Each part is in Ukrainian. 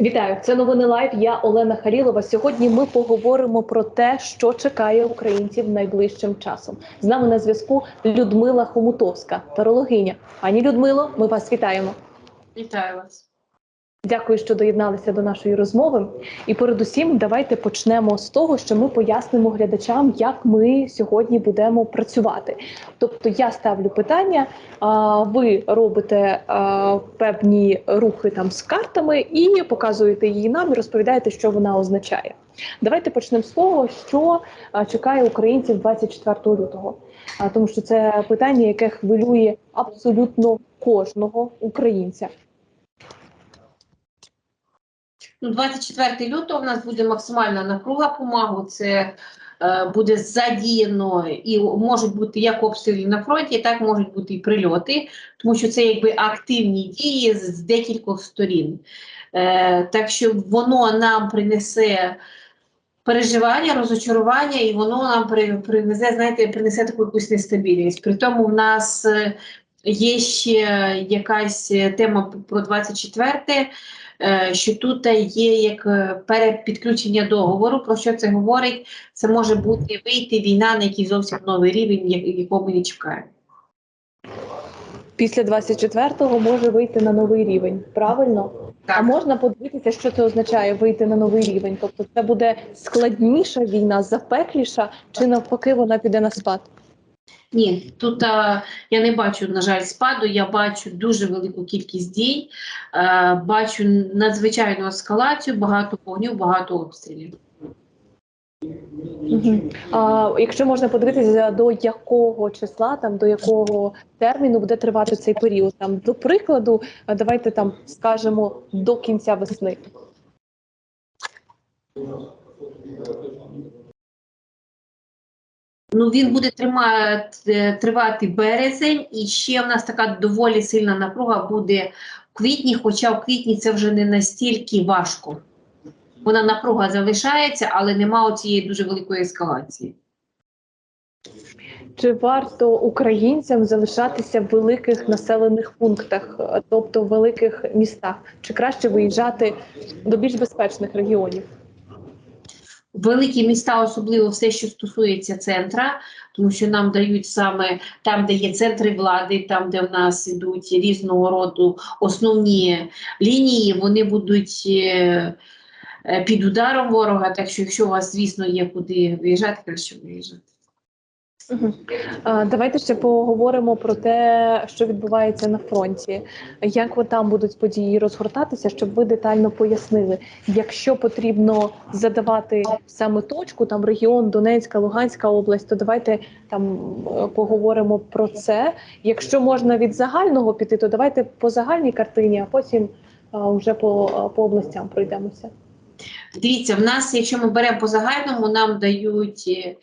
Вітаю, це новини лайв. Я Олена Харілова. Сьогодні ми поговоримо про те, що чекає українців найближчим часом. З нами на зв'язку Людмила Хомутовська, тарологиня. Пані Людмило, ми вас вітаємо. Вітаю вас. Дякую, що доєдналися до нашої розмови. І передусім, давайте почнемо з того, що ми пояснимо глядачам, як ми сьогодні будемо працювати. Тобто, я ставлю питання, ви робите певні рухи там з картами і показуєте її нам і розповідаєте, що вона означає. Давайте почнемо з того, що чекає українців 24 лютого, тому що це питання, яке хвилює абсолютно кожного українця. Ну, 24 лютого у нас буде максимальна напруга по магу. Це е, буде задіяно і можуть бути як обстріли на фронті, так можуть бути і прильоти, тому що це якби активні дії з, з декількох сторін. Е, так що воно нам принесе. Переживання, розочарування, і воно нам при, принесе, знаєте, принесе таку якусь нестабільність. При тому в нас е, є ще якась тема про 24 е, що тут є як е, перепідключення договору. Про що це говорить? Це може бути вийти війна на якийсь зовсім новий рівень, якого ми не чекаємо. Після 24-го може вийти на новий рівень. Правильно? А можна подивитися, що це означає вийти на новий рівень. Тобто, це буде складніша війна, запекліша, чи навпаки вона піде на спад. Ні, тут а, я не бачу, на жаль, спаду. Я бачу дуже велику кількість дій, а, бачу надзвичайну ескалацію, багато вогню, багато обстрілів. А якщо можна подивитися, до якого числа, там до якого терміну буде тривати цей період? Там до прикладу, давайте там скажемо до кінця весни. Ну, він буде тримати, тривати березень, і ще в нас така доволі сильна напруга буде в квітні, хоча в квітні це вже не настільки важко. Вона напруга залишається, але нема цієї дуже великої ескалації. Чи варто українцям залишатися в великих населених пунктах, е, тобто в великих містах, чи краще виїжджати до більш безпечних регіонів? Великі міста, особливо все, що стосується центра, тому що нам дають саме там, де є центри влади, там, де в нас ідуть різного роду основні лінії, вони будуть е, е, під ударом ворога. Так що, якщо у вас, звісно, є куди виїжджати, краще виїжджати. Давайте ще поговоримо про те, що відбувається на фронті. Як там будуть події розгортатися, щоб ви детально пояснили, якщо потрібно задавати саме точку, там регіон Донецька, Луганська область, то давайте там е, поговоримо про це. Якщо можна від загального піти, то давайте по загальній картині, а потім вже по, по областям пройдемося. Дивіться, в нас, якщо ми беремо по загальному, нам дають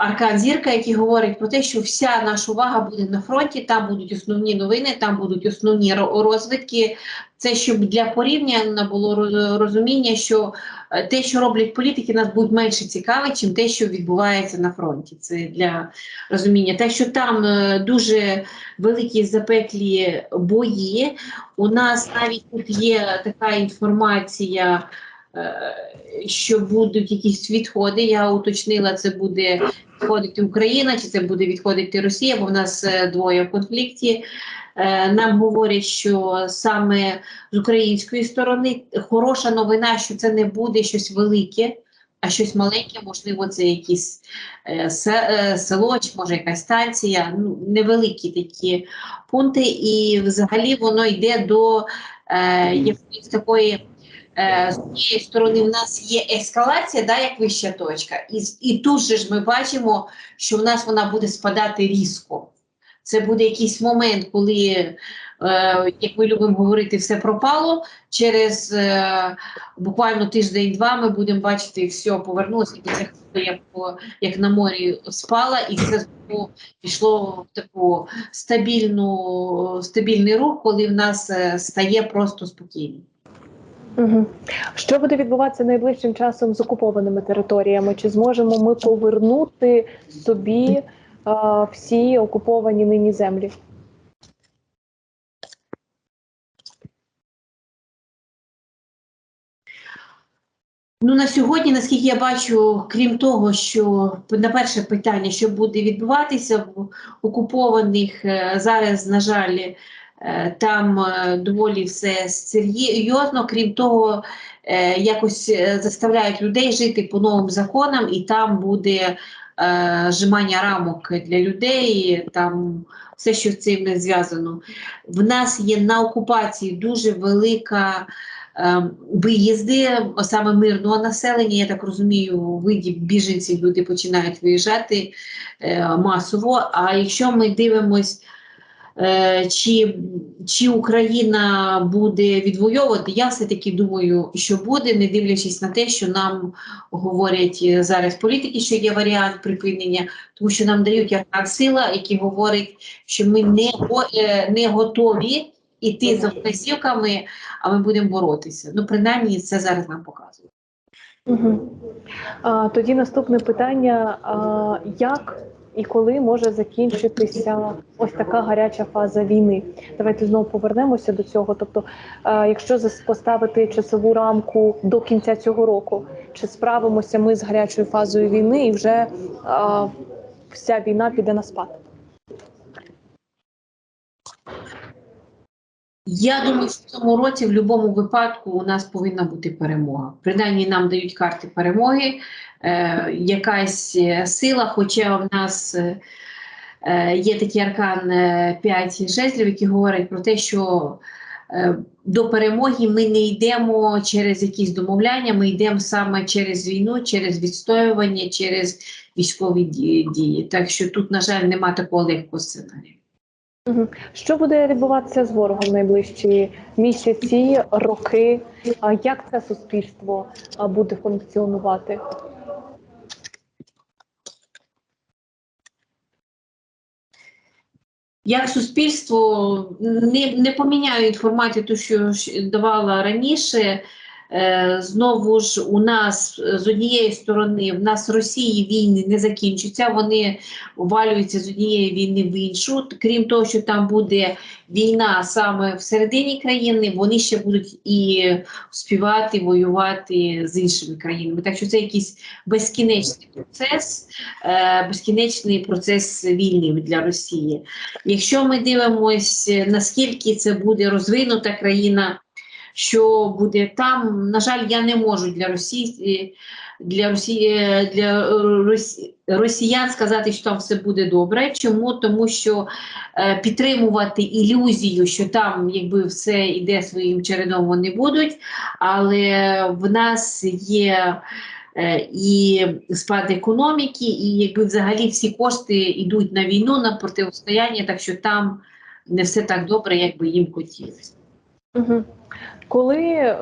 аркан зірка, який говорить про те, що вся наша увага буде на фронті, там будуть основні новини, там будуть основні ро- розвитки. Це щоб для порівняння було розуміння, що е, те, що роблять політики, нас будуть менше цікавить, чим те, що відбувається на фронті. Це для розуміння. Те, що там е, дуже великі запеклі бої. У нас навіть тут є така інформація. Е, Що будуть якісь відходи, я уточнила, це буде відходити Україна, чи це буде відходити Росія, бо в нас е, двоє в конфлікті. Е, Нам говорять, що саме з української сторони хороша новина, що це не буде щось велике, а щось маленьке, можливо, це якесь е, село, чи може якась станція, ну, невеликі такі пункти, і взагалі воно йде до е, якоїсь такої. Е, з однієї сторони, в нас є ескалація, да, як вища точка, і, і тут же ж ми бачимо, що в нас вона буде спадати різко. Це буде якийсь момент, коли, е, як ми любимо говорити, все пропало. Через е, буквально тиждень-два ми будемо бачити, все повернулося, і це як, як на морі спала, і все знову пішло в таку стабільну, стабільний рух, коли в нас е, стає просто спокійно. Що буде відбуватися найближчим часом з окупованими територіями? Чи зможемо ми повернути собі а, всі окуповані нині землі? Ну, на сьогодні, наскільки я бачу, крім того, що на перше питання, що буде відбуватися в окупованих е, зараз, на жаль, там е, доволі все серйозно. Крім того, е, якось е, заставляють людей жити по новим законам, і там буде е, жимання рамок для людей, там все, що з цим не зв'язано. В нас є на окупації дуже велика е, виїзди, саме мирного населення. Я так розумію, у виді біженців люди починають виїжджати е, масово. А якщо ми дивимось, е, чи, чи Україна буде відвоювати, я все-таки думаю, що буде, не дивлячись на те, що нам говорять е, зараз політики, що є варіант припинення, тому що нам дають яка сила, які говорять, що ми не, е, не готові іти за вказівками, а ми будемо боротися. Ну, принаймні, це зараз нам показує. Угу. А, тоді наступне питання: а, як і коли може закінчитися ось така гаряча фаза війни? Давайте знову повернемося до цього. Тобто, якщо поставити часову рамку до кінця цього року, чи справимося ми з гарячою фазою війни, і вже а, вся війна піде на спад? Я думаю, що в цьому році в будь-якому випадку у нас повинна бути перемога. Принаймні нам дають карти перемоги, е, якась е, сила, хоча в нас е, є такий аркан е, 5 жезлів, які говорять про те, що до перемоги ми не йдемо через якісь домовляння, ми йдемо саме через війну, через відстоювання, через військові дії. Так що тут, на жаль, нема такого легкого сценарію. Що буде відбуватися з ворогом найближчі місяці, роки? Як це суспільство буде функціонувати? Як суспільство не, не поміняю інформацію, ту, що давала раніше. Е, знову ж у нас е, з однієї сторони, в нас Росії війни не закінчуються, вони валюються з однієї війни в іншу. Крім того, що там буде війна саме всередині країни, вони ще будуть і співати, воювати з іншими країнами. Так що це якийсь безкінечний процес, е, безкінечний процес війни для Росії. Якщо ми дивимося, наскільки це буде розвинута країна, що буде там, на жаль, я не можу для Росії для Росії для росіян сказати, що там все буде добре. Чому? Тому що е, підтримувати ілюзію, що там, якби все йде своїм чередом, вони будуть, але в нас є. е, І спад економіки, і якби взагалі всі кошти йдуть на війну, на протистояння, так що там не все так добре, як би їм хотілося. Угу. Коли е,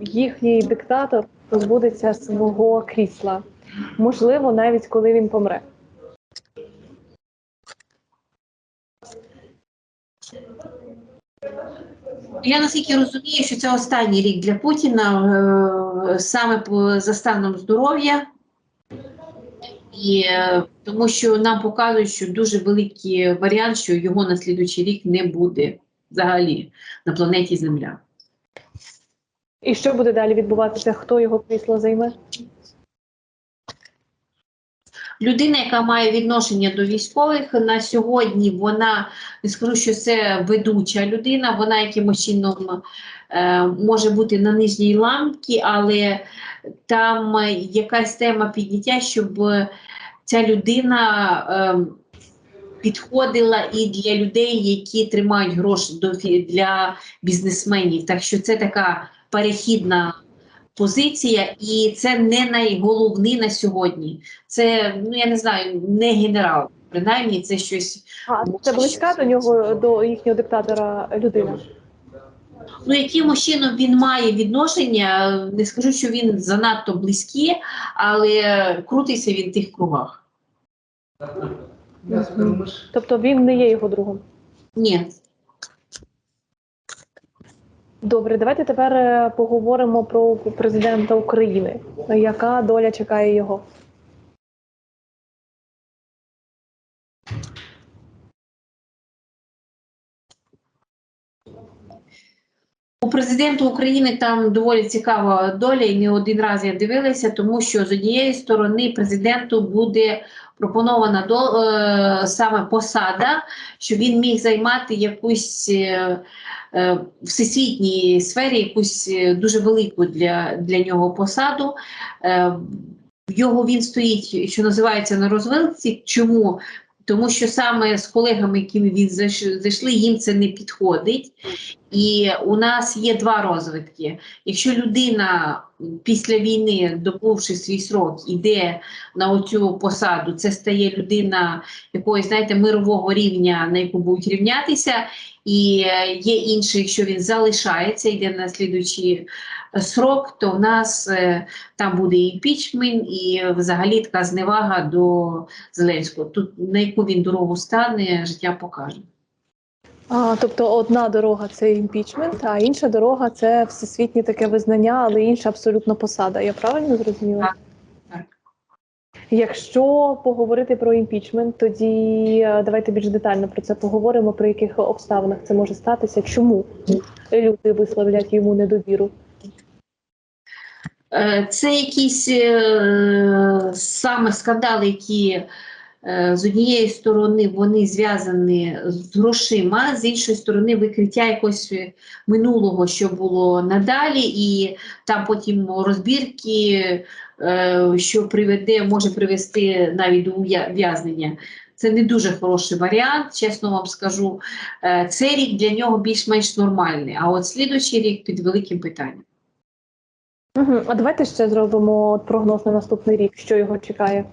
їхній диктатор позбудеться свого крісла, можливо, навіть коли він помре. Я наскільки розумію, що це останній рік для Путіна е, саме по, за станом здоров'я, і е, тому що нам показують, що дуже великий варіант, що його на слідуючий рік не буде взагалі на планеті Земля. І що буде далі відбуватися? Хто його крісло займе? Людина, яка має відношення до військових, на сьогодні вона не скажу, що це ведуча людина, вона якимось чином е, може бути на нижній ламці, але там якась тема підняття, щоб ця людина е, підходила і для людей, які тримають гроші для бізнесменів. Так що це така перехідна позиція, і це не найголовний на сьогодні. Це ну я не знаю, не генерал. Принаймні, це щось. А це близька до нього до їхнього диктатора людина. Ну, якимось чином він має відношення. Не скажу, що він занадто близький, але крутиться він в тих кругах. Тобто він не є його другом. Ні. Добре, давайте тепер е, поговоримо про президента України. Яка доля чекає його? У президента України там доволі цікава доля, і не один раз я дивилася, тому що з однієї сторони президенту буде пропонована до е, саме посада, щоб він міг займати якусь е, е, всесвітній сфері, якусь е, дуже велику для, для нього посаду. Е, його він стоїть, що називається на розвилці. Чому? Тому що саме з колегами, якими він зайшли, їм це не підходить. І у нас є два розвитки. Якщо людина після війни, добувши свій срок, іде на оцю посаду, це стає людина якогось, знаєте, мирового рівня, на яку будуть рівнятися, і е, є інший, якщо він залишається, йде на слідуючий е, срок, то в нас е, там буде і імпічмент, і взагалі така зневага до Зеленського. Тут на яку він дорогу стане, життя покаже. А, тобто одна дорога це імпічмент, а інша дорога це всесвітнє таке визнання, але інша абсолютно посада. Я правильно зрозуміла? Так, так. Якщо поговорити про імпічмент, тоді е, давайте більш детально про це поговоримо, при яких обставинах це може статися, чому люди висловлять йому недовіру. Е, Це якісь е, саме скандали, які е, з однієї сторони вони зв'язані з грошима, з іншої сторони викриття якогось минулого, що було надалі, і там потім розбірки, що приведе, може привести навіть до ув'язнення. Це не дуже хороший варіант, чесно вам скажу. Цей рік для нього більш-менш нормальний, а от слідуючий рік під великим питанням. А давайте ще зробимо прогноз на наступний рік, що його чекає.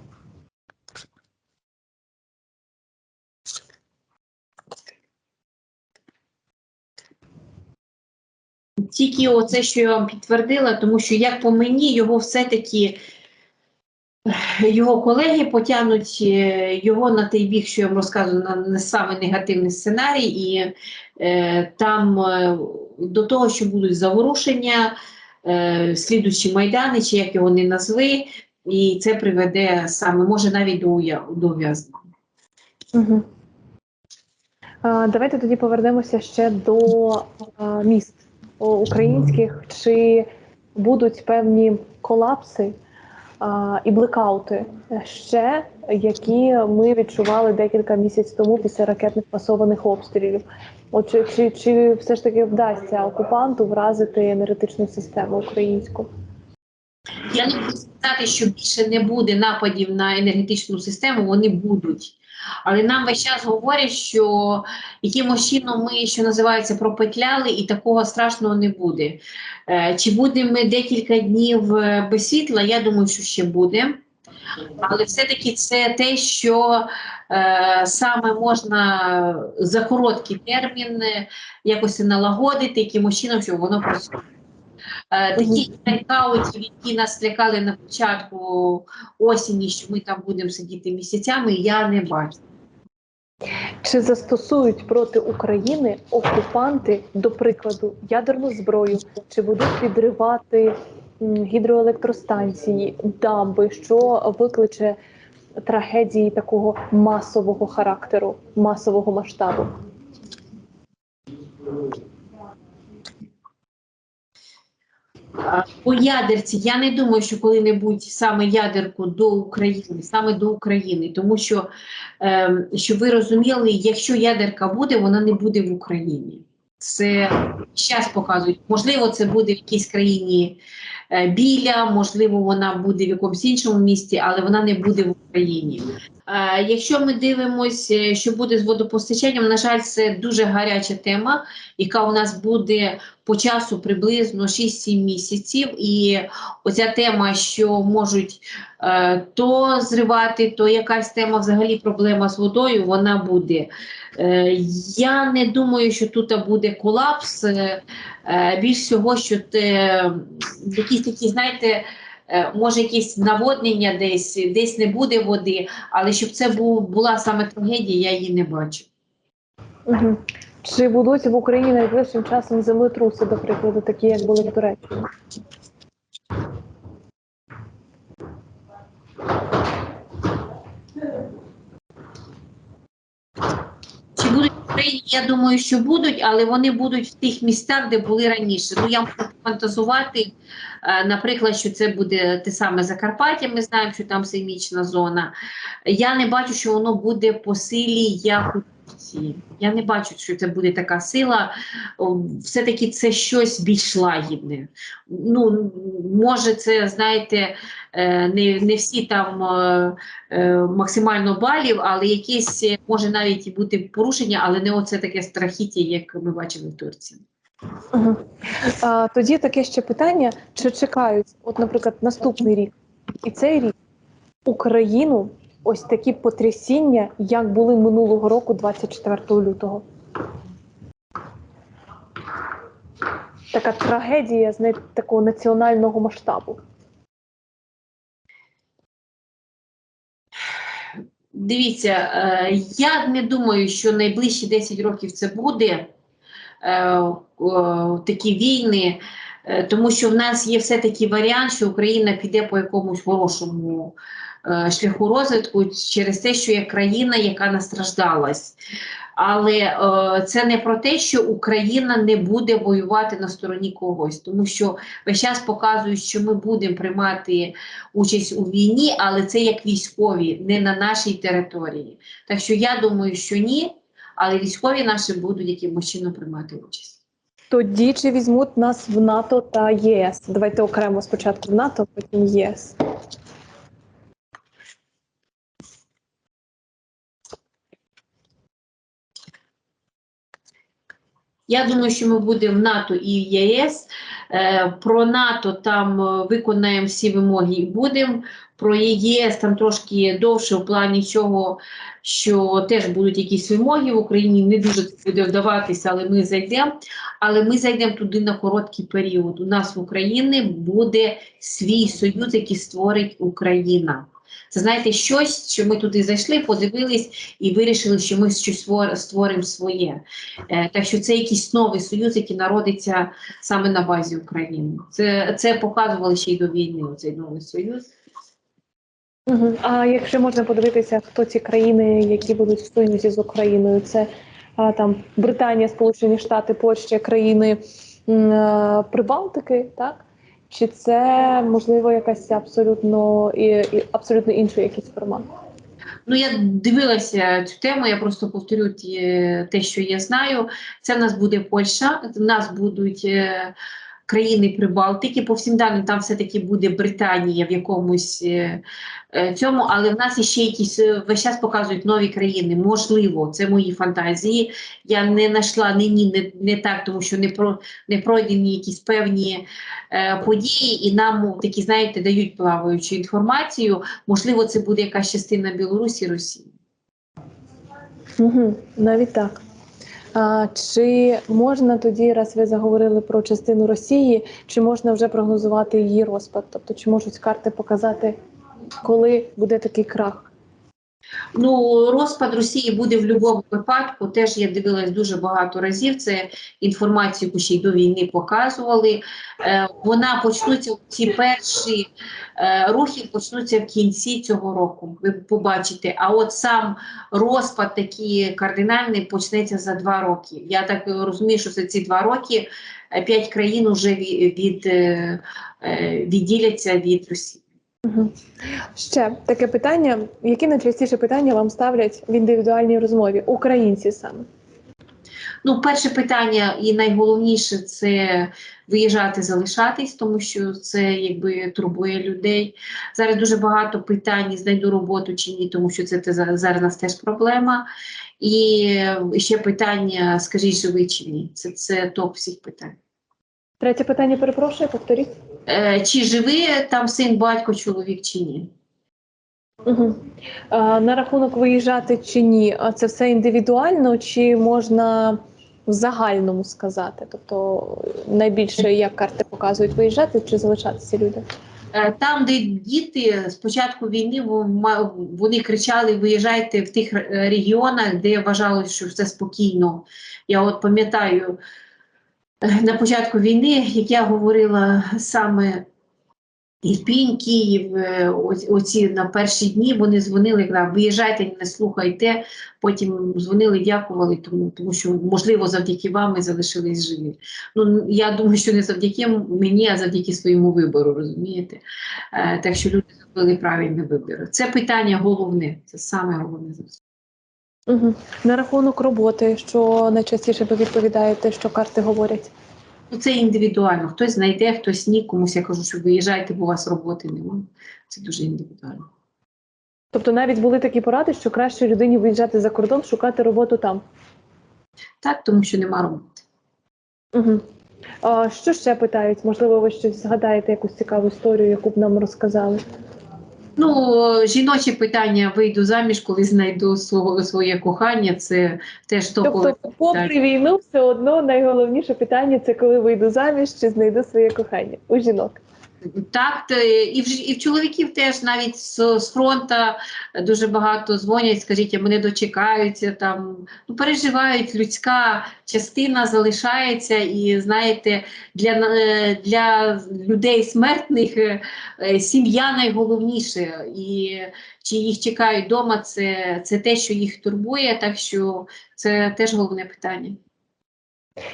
Тільки оце, що я вам підтвердила, тому що як по мені, його все-таки його колеги потягнуть е, його на той бік, що я вам розказую, на не саме негативний сценарій, і е, там е, до того, що будуть заворушення, е, слідучі майдани, чи як його не назви, і це приведе саме, може навіть до, до ув'язнення. Угу. А, давайте тоді повернемося ще до а, міст українських. Чи будуть певні колапси а, і блекаути ще, які ми відчували декілька місяців тому після ракетних масованих обстрілів? От чи, чи, чи все ж таки вдасться окупанту вразити енергетичну систему українську? Я не можу сказати, що більше не буде нападів на енергетичну систему, вони будуть. Але нам весь час говорять, що якимось чином ми, що називається, пропетляли, і такого страшного не буде. Е, чи будемо ми декілька днів е, без світла? Я думаю, що ще буде. Але все-таки це те, що е, саме можна за короткий термін е, якось налагодити, якимось чином, щоб воно працювало. Е, Таких які нас лякали на початку осені, що ми там будемо сидіти місяцями, я не бачу. Чи застосують проти України окупанти, до прикладу, ядерну зброю, чи будуть підривати гідроелектростанції, дамби, що викличе трагедії такого масового характеру, масового масштабу? По ядерці я не думаю, що коли-небудь саме ядерку до України, саме до України, тому що, ем, щоб ви розуміли, якщо ядерка буде, вона не буде в Україні. Це зараз показують. Можливо, це буде в якійсь країні е, біля, можливо, вона буде в якомусь іншому місті, але вона не буде в Україні. Е, якщо ми дивимося, що буде з водопостачанням, на жаль, це дуже гаряча тема, яка у нас буде по часу приблизно 6-7 місяців. І оця тема, що можуть е, то зривати, то якась тема, взагалі проблема з водою, вона буде. Е, я не думаю, що тут буде колапс. Е, е, більш всього, що те, якісь такі, знаєте, е, може якісь наводнення десь, десь не буде води, але щоб це була саме трагедія, я її не бачу. Угу. Чи будуть в Україні найближчим часом землетруси, до прикладу, такі, як були в Туреччині? Чи будуть в Україні, Я думаю, що будуть, але вони будуть в тих містах, де були раніше. Ну я можу фантазувати, е, наприклад, що це буде те саме Закарпаття. Ми знаємо, що там сеймічна зона. Я не бачу, що воно буде по силі як у Я не бачу, що це буде така сила. Все-таки це щось більш лагідне. Ну, може, це, знаєте, е, не, не всі там е, е, максимально балів, але якесь е, може навіть і бути порушення, але не оце таке страхіття, як ми бачили в Турції. А, тоді таке ще питання: чи чекають, от, наприклад, наступний рік і цей рік Україну ось такі потрясіння, як були минулого року, 24 лютого? Така трагедія знаєте, такого національного масштабу. Дивіться, е, я не думаю, що найближчі 10 років це буде е, такі війни, е, тому що в нас є все-таки варіант, що Україна піде по якомусь хорошому шляху розвитку через те, що є країна, яка настраждалась. Але е, це не про те, що Україна не буде воювати на стороні когось, тому що весь час показують, що ми будемо приймати участь у війні, але це як військові, не на нашій території. Так що я думаю, що ні, але військові наші будуть якимось чином приймати участь. Тоді чи візьмуть нас в НАТО та ЄС? Давайте окремо спочатку в НАТО, потім ЄС. Я думаю, що ми будемо в НАТО і в ЄС. Е, Про НАТО там е, виконаємо всі вимоги і будемо. Про ЄС там трошки довше в плані цього, що теж будуть якісь вимоги в Україні. Не дуже буде вдаватися, але ми зайдемо. Але ми зайдемо туди на короткий період. У нас в Україні буде свій союз, який створить Україна. Це знаєте, щось, що ми туди зайшли, подивились і вирішили, що ми щось створ- створимо своє. Е, так що це якийсь новий союз, який народиться саме на базі України. Це, це показували ще й до війни, цей новий союз. А якщо можна подивитися, хто ці країни, які будуть в союзі з Україною, це а, там Британія, Сполучені Штати, Польща, країни е, Прибалтики, так? Чи це можливо якась абсолютно і, і абсолютно інший якийсь формат? Ну, я дивилася цю тему, я просто повторю ті, те, що я знаю. Це в нас буде Польща, в нас будуть е, країни Прибалтики. По всім даним, там все-таки буде Британія в якомусь е, е, цьому, але в нас ще якісь е, весь час показують нові країни. Можливо, це мої фантазії. Я не знайшла ні, ні, не, не так, тому що не про не пройдені якісь певні е, події, і нам такі, знаєте, дають плаваючу інформацію. Можливо, це буде якась частина Білорусі, Росії. Угу. Навіть так. Чи можна тоді, раз ви заговорили про частину Росії, чи можна вже прогнозувати її розпад? Тобто, чи можуть карти показати, коли буде такий крах? Ну, розпад Росії буде в будь-якому випадку. Теж я дивилась дуже багато разів. Це інформацію, яку ще й до війни показували. Е, вона почнуться ці перші е, рухи почнуться в кінці цього року. Ви побачите. А от сам розпад такий кардинальний почнеться за два роки. Я так розумію, що за ці два роки е, п'ять країн вже від, від, е, е, відділяться від Росії. Угу. Ще таке питання: які найчастіше питання вам ставлять в індивідуальній розмові? Українці саме? Ну, перше питання і найголовніше це виїжджати, залишатись, тому що це якби турбує людей. Зараз дуже багато питань, знайду роботу чи ні, тому що це зараз нас теж проблема. І ще питання, скажіть, живий чи ні. Це, це топ всіх питань. Третє питання, перепрошую, повторіть. Е, чи живий там син, батько, чоловік чи ні? Угу. А, на рахунок виїжджати чи ні, а це все індивідуально, чи можна в загальному сказати? Тобто найбільше як карти показують виїжджати чи залишатися люди? Е, Там, де діти з початку війни во- вони кричали: виїжджайте в тих регіонах, де вважалось, що все спокійно. Я от пам'ятаю е, на початку війни, як я говорила саме Ірпінь, Київ, е, оці на перші дні вони дзвонили, казали, виїжджайте, не слухайте. Потім дзвонили, дякували, тому, тому що, можливо, завдяки вам ми залишились живі. Ну, я думаю, що не завдяки мені, а завдяки своєму вибору, розумієте? Е, так що люди зробили правильний вибір. Це питання головне, це саме головне. Угу. На рахунок роботи, що найчастіше ви відповідаєте, що карти говорять. Ну, це індивідуально. Хтось знайде, хтось ні. Комусь я кажу, що виїжджайте, бо у вас роботи немає. Це дуже індивідуально. Тобто навіть були такі поради, що краще людині виїжджати за кордон, шукати роботу там. Так, тому що нема роботи. Угу. А, що ще питають? Можливо, ви щось згадаєте якусь цікаву історію, яку б нам розказали. Ну, жіночі питання вийду заміж, коли знайду свого своє кохання. Це теж топове. Тобто, попри війну, все одно найголовніше питання це коли вийду заміж чи знайду своє кохання у жінок. Так, і в, і в чоловіків теж навіть з, з фронта дуже багато дзвонять, скажіть, мене дочекаються там. Ну, переживають, людська частина залишається, і знаєте, для, е, для людей смертних е, е, сім'я найголовніше. І чи їх чекають вдома, це, це те, що їх турбує, так що це теж головне питання.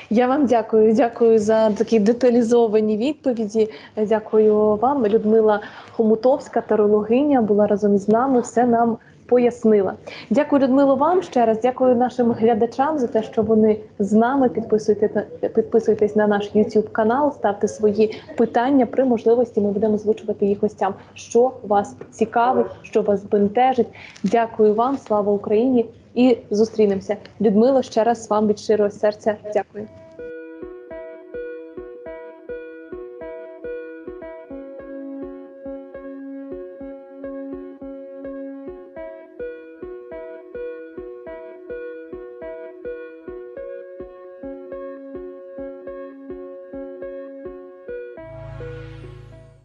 Я вам дякую. Дякую за такі деталізовані відповіді. Дякую вам, Людмила Хомутовська, тарологиня, була разом із нами. Все нам пояснила. Дякую, Людмило, вам ще раз. Дякую нашим глядачам за те, що вони з нами. Підписуйтесь на підписуйтесь на наш YouTube канал, ставте свої питання. При можливості ми будемо озвучувати їх гостям. Що вас цікавить, що вас бентежить. Дякую вам, слава Україні! І зустрінемося. Людмило, ще раз вам від щирого серця дякую.